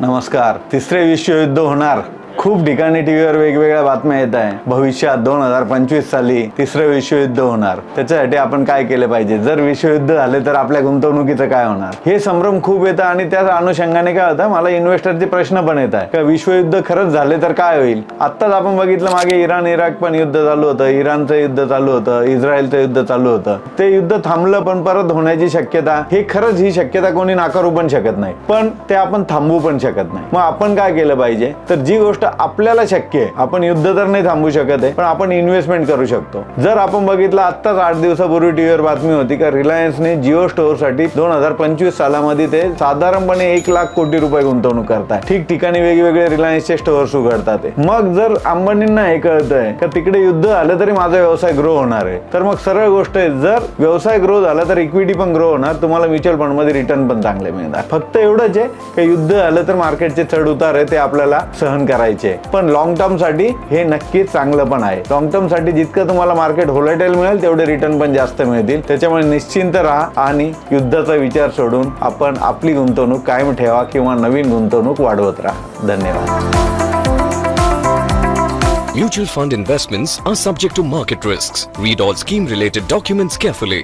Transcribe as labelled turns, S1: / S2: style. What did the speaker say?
S1: नमस्कार. तिसरे विश्वयुद्ध होणार. खूप ठिकाणी टीव्हीवर वेगवेगळ्या बातम्या येत आहे. भविष्यात दोन हजार पंचवीस साली तिसरं विश्वयुद्ध होणार. त्याच्यासाठी आपण काय केलं पाहिजे? जर विश्वयुद्ध झाले तर आपल्या गुंतवणुकीचं काय होणार? हे संभ्रम खूप येतं आणि त्याच अनुषंगाने काय होतं? मला इन्व्हेस्टरचे प्रश्न पण येत आहे. का विश्वयुद्ध खरंच झाले तर काय होईल? आत्ताच आपण बघितलं मागे इराण इराक पण युद्ध चालू होतं. इराणचं युद्ध चालू होतं. इस्रायलचं युद्ध चालू होतं. ते युद्ध थांबलं पण परत होण्याची शक्यता हे खरंच ही शक्यता कोणी नाकारू पण शकत नाही. पण ते आपण थांबवू पण शकत नाही. मग आपण काय केलं पाहिजे? तर जी गोष्ट आपल्याला शक्य आहे. आपण युद्ध तर नाही थांबू शकत आहे पण आपण इन्व्हेस्टमेंट करू शकतो. जर आपण बघितलं आत्ताच आठ दिवसापूर्वी टीव्हीवर बातमी होती का रिलायन्सने जिओ स्टोअरसाठी दोन हजार पंचवीस सालामध्ये ते साधारणपणे एक लाख कोटी रुपये गुंतवणूक करताय. ठिकठिकाणी वेगवेगळे रिलायन्सचे स्टोअर्स उघडतात मग जर अंबानींना हे कळतंय का तिकडे युद्ध आलं तरी माझा व्यवसाय ग्रो होणार आहे. तर मग सरळ गोष्ट आहे जर व्यवसाय ग्रो झाला तर इक्विटी पण ग्रो होणार तुम्हाला म्युच्युअल फंडमध्ये रिटर्न पण चांगले मिळणार. फक्त एवढंच आहे की युद्ध आलं तर मार्केटचे चढ उतार आहे ते आपल्याला सहन करायचे आहे. पण लॉंग टर्मसाठी हे नक्की चांगलं पण आहे लॉंग टर्मसाठी जितकं तुम्हाला मार्केट होलाटेल मिळेल तेवढे रिटर्न पण जास्त मिळतील त्याच्यामुळे निश्चिंत राहा आणि युद्धाचा विचार सोडून आपण आपली गुंतवणूक कायम ठेवा किंवा नवीन गुंतवणूक वाढवत राहा धन्यवाद
S2: Mutual fund investments are subject to market risks. Read all scheme related documents carefully.